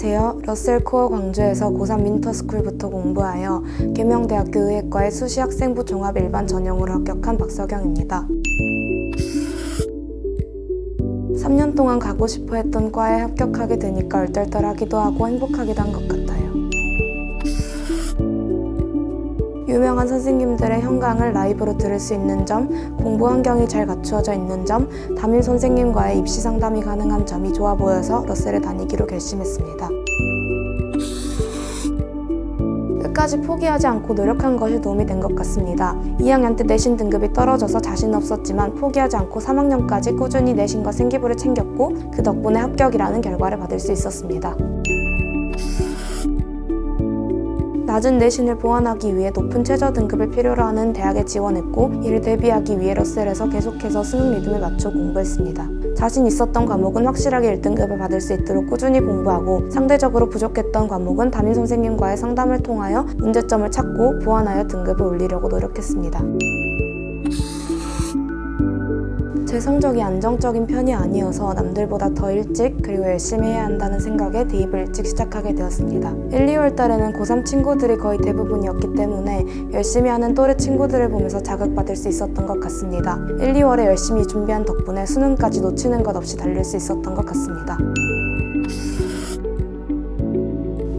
안녕하세요. 러셀 코어 광주에서 고3 윈터스쿨부터 공부하여 계명대학교 의예과의 수시학생부 종합 일반 전형으로 합격한 박서경입니다. 3년 동안 가고 싶어 했던 과에 합격하게 되니까 얼떨떨하기도 하고 행복하기도 한 것 같아요. 유명한 선생님들의 현강을 라이브로 들을 수 있는 점, 공부 환경이 잘 갖추어져 있는 점, 담임 선생님과의 입시 상담이 가능한 점이 좋아 보여서 러셀에 다니기로 결심했습니다. 끝까지 포기하지 않고 노력한 것이 도움이 된 것 같습니다. 2학년 때 내신 등급이 떨어져서 자신 없었지만 포기하지 않고 3학년까지 꾸준히 내신과 생기부를 챙겼고 그 덕분에 합격이라는 결과를 받을 수 있었습니다. 낮은 내신을 보완하기 위해 높은 최저 등급을 필요로 하는 대학에 지원했고 이를 대비하기 위해 러셀에서 계속해서 수능 리듬에 맞춰 공부했습니다. 자신 있었던 과목은 확실하게 1등급을 받을 수 있도록 꾸준히 공부하고 상대적으로 부족했던 과목은 담임 선생님과의 상담을 통하여 문제점을 찾고 보완하여 등급을 올리려고 노력했습니다. 제 성적이 안정적인 편이 아니어서 남들보다 더 일찍 그리고 열심히 해야 한다는 생각에 대입을 일찍 시작하게 되었습니다. 1, 2월 달에는 고3 친구들이 거의 대부분이었기 때문에 열심히 하는 또래 친구들을 보면서 자극받을 수 있었던 것 같습니다. 1, 2월에 열심히 준비한 덕분에 수능까지 놓치는 것 없이 달릴 수 있었던 것 같습니다.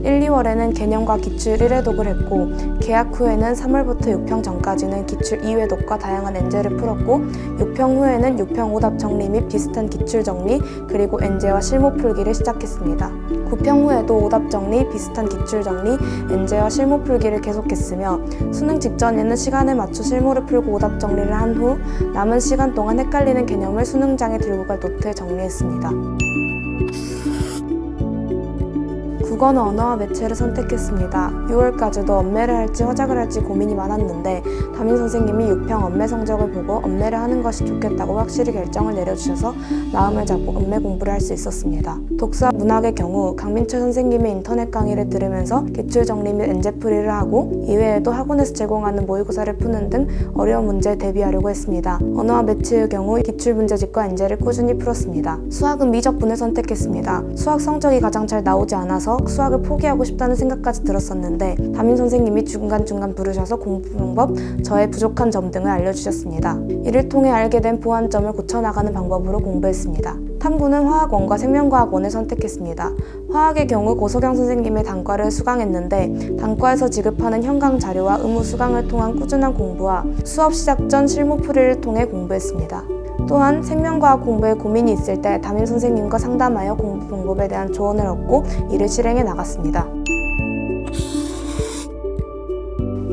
1, 2월에는 개념과 기출 1회독을 했고 개학 후에는 3월부터 6평 전까지는 기출 2회독과 다양한 엔제를 풀었고 6평 후에는 6평 오답 정리 및 비슷한 기출 정리 그리고 엔제와 실무 풀기를 시작했습니다. 9평 후에도 오답 정리, 비슷한 기출 정리, 엔제와 실무 풀기를 계속했으며 수능 직전에는 시간에 맞춰 실무를 풀고 오답 정리를 한 후 남은 시간 동안 헷갈리는 개념을 수능장에 들고 갈 노트에 정리했습니다. 국어는 언어와 매체를 선택했습니다. 6월까지도 엄매를 할지 허작을 할지 고민이 많았는데 담임 선생님이 6평 엄매 성적을 보고 엄매를 하는 것이 좋겠다고 확실히 결정을 내려주셔서 마음을 잡고 엄매 공부를 할 수 있었습니다. 독서와 문학의 경우 강민철 선생님의 인터넷 강의를 들으면서 기출 정리 및 엔제풀이를 하고 이외에도 학원에서 제공하는 모의고사를 푸는 등 어려운 문제에 대비하려고 했습니다. 언어와 매체의 경우 기출 문제집과 엔제를 꾸준히 풀었습니다. 수학은 미적분을 선택했습니다. 수학 성적이 가장 잘 나오지 않아서 수학을 포기하고 싶다는 생각까지 들었었는데 담임 선생님이 중간중간 부르셔서 공부 방법, 저의 부족한 점 등을 알려주셨습니다. 이를 통해 알게 된 보완점을 고쳐나가는 방법으로 공부했습니다. 탐구는 화학원과 생명과학원을 선택했습니다. 화학의 경우 고석영 선생님의 단과를 수강했는데 단과에서 지급하는 현강 자료와 의무 수강을 통한 꾸준한 공부와 수업 시작 전 실무 풀이를 통해 공부했습니다. 또한 생명과학 공부에 고민이 있을 때 담임 선생님과 상담하여 공부 방법에 대한 조언을 얻고 이를 실행해 나갔습니다.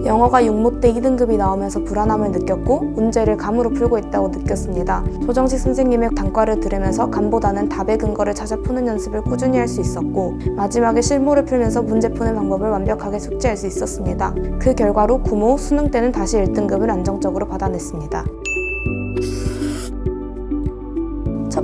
영어가 6모 때 2등급이 나오면서 불안함을 느꼈고 문제를 감으로 풀고 있다고 느꼈습니다. 조정식 선생님의 단과를 들으면서 감보다는 답의 근거를 찾아 푸는 연습을 꾸준히 할 수 있었고 마지막에 실무를 풀면서 문제 푸는 방법을 완벽하게 숙지할 수 있었습니다. 그 결과로 구모 수능 때는 다시 1등급을 안정적으로 받아냈습니다.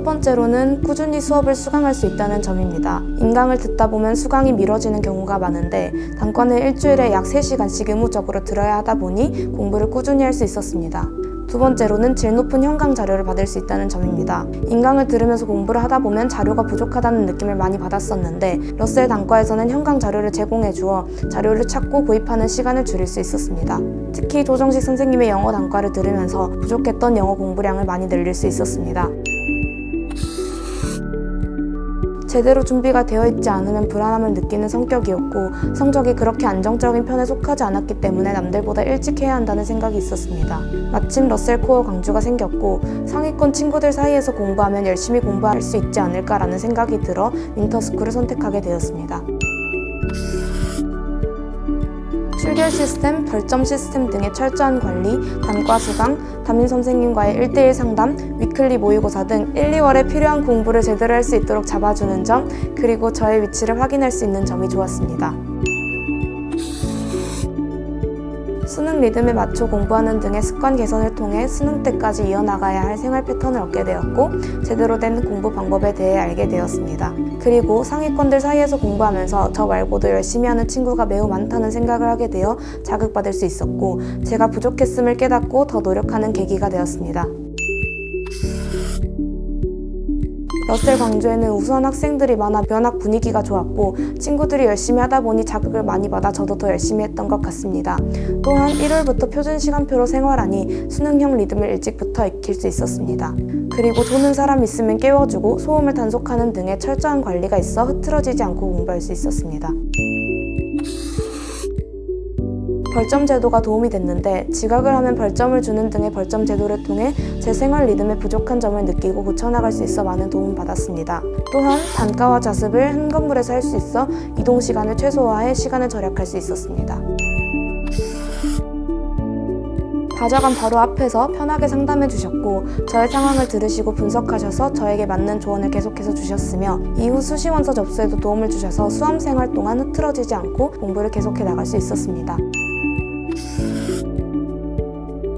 첫 번째로는 꾸준히 수업을 수강할 수 있다는 점입니다. 인강을 듣다 보면 수강이 미뤄지는 경우가 많은데 단과는 일주일에 약 3시간씩 의무적으로 들어야 하다 보니 공부를 꾸준히 할 수 있었습니다. 두 번째로는 질 높은 현강 자료를 받을 수 있다는 점입니다. 인강을 들으면서 공부를 하다 보면 자료가 부족하다는 느낌을 많이 받았었는데 러셀 단과에서는 현강 자료를 제공해 주어 자료를 찾고 구입하는 시간을 줄일 수 있었습니다. 특히 조정식 선생님의 영어 단과를 들으면서 부족했던 영어 공부량을 많이 늘릴 수 있었습니다. 제대로 준비가 되어 있지 않으면 불안함을 느끼는 성격이었고 성적이 그렇게 안정적인 편에 속하지 않았기 때문에 남들보다 일찍 해야 한다는 생각이 있었습니다. 마침 러셀 코어 강주가 생겼고 상위권 친구들 사이에서 공부하면 열심히 공부할 수 있지 않을까라는 생각이 들어 윈터스쿨을 선택하게 되었습니다. 출결 시스템, 별점 시스템 등의 철저한 관리, 단과 수강, 담임 선생님과의 1대1 상담, 위클리 모의고사 등 1, 2월에 필요한 공부를 제대로 할 수 있도록 잡아주는 점, 그리고 저의 위치를 확인할 수 있는 점이 좋았습니다. 수능 리듬에 맞춰 공부하는 등의 습관 개선을 통해 수능 때까지 이어나가야 할 생활 패턴을 얻게 되었고 제대로 된 공부 방법에 대해 알게 되었습니다. 그리고 상위권들 사이에서 공부하면서 저 말고도 열심히 하는 친구가 매우 많다는 생각을 하게 되어 자극받을 수 있었고 제가 부족했음을 깨닫고 더 노력하는 계기가 되었습니다. 러셀 광주에는 우수한 학생들이 많아 면학 분위기가 좋았고 친구들이 열심히 하다 보니 자극을 많이 받아 저도 더 열심히 했던 것 같습니다. 또한 1월부터 표준 시간표로 생활하니 수능형 리듬을 일찍부터 익힐 수 있었습니다. 그리고 조는 사람 있으면 깨워주고 소음을 단속하는 등의 철저한 관리가 있어 흐트러지지 않고 공부할 수 있었습니다. 벌점 제도가 도움이 됐는데 지각을 하면 벌점을 주는 등의 벌점 제도를 통해 제 생활 리듬에 부족한 점을 느끼고 고쳐나갈 수 있어 많은 도움을 받았습니다. 또한 단가와 자습을 한 건물에서 할 수 있어 이동 시간을 최소화해 시간을 절약할 수 있었습니다. 과자관 바로 앞에서 편하게 상담해 주셨고 저의 상황을 들으시고 분석하셔서 저에게 맞는 조언을 계속해서 주셨으며 이후 수시원서 접수에도 도움을 주셔서 수험 생활 동안 흐트러지지 않고 공부를 계속해 나갈 수 있었습니다.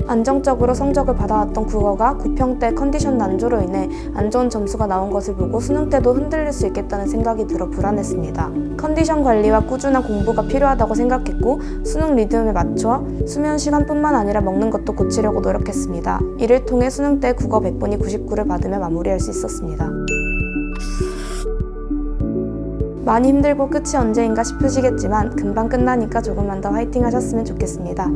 안정적으로 성적을 받아왔던 국어가 9평 때 컨디션 난조로 인해 안 좋은 점수가 나온 것을 보고 수능 때도 흔들릴 수 있겠다는 생각이 들어 불안했습니다. 컨디션 관리와 꾸준한 공부가 필요하다고 생각했고 수능 리듬에 맞춰 수면 시간뿐만 아니라 먹는 것도 고치려고 노력했습니다. 이를 통해 수능 때 국어 100분이 99를 받으며 마무리할 수 있었습니다. 많이 힘들고 끝이 언제인가 싶으시겠지만 금방 끝나니까 조금만 더 화이팅 하셨으면 좋겠습니다.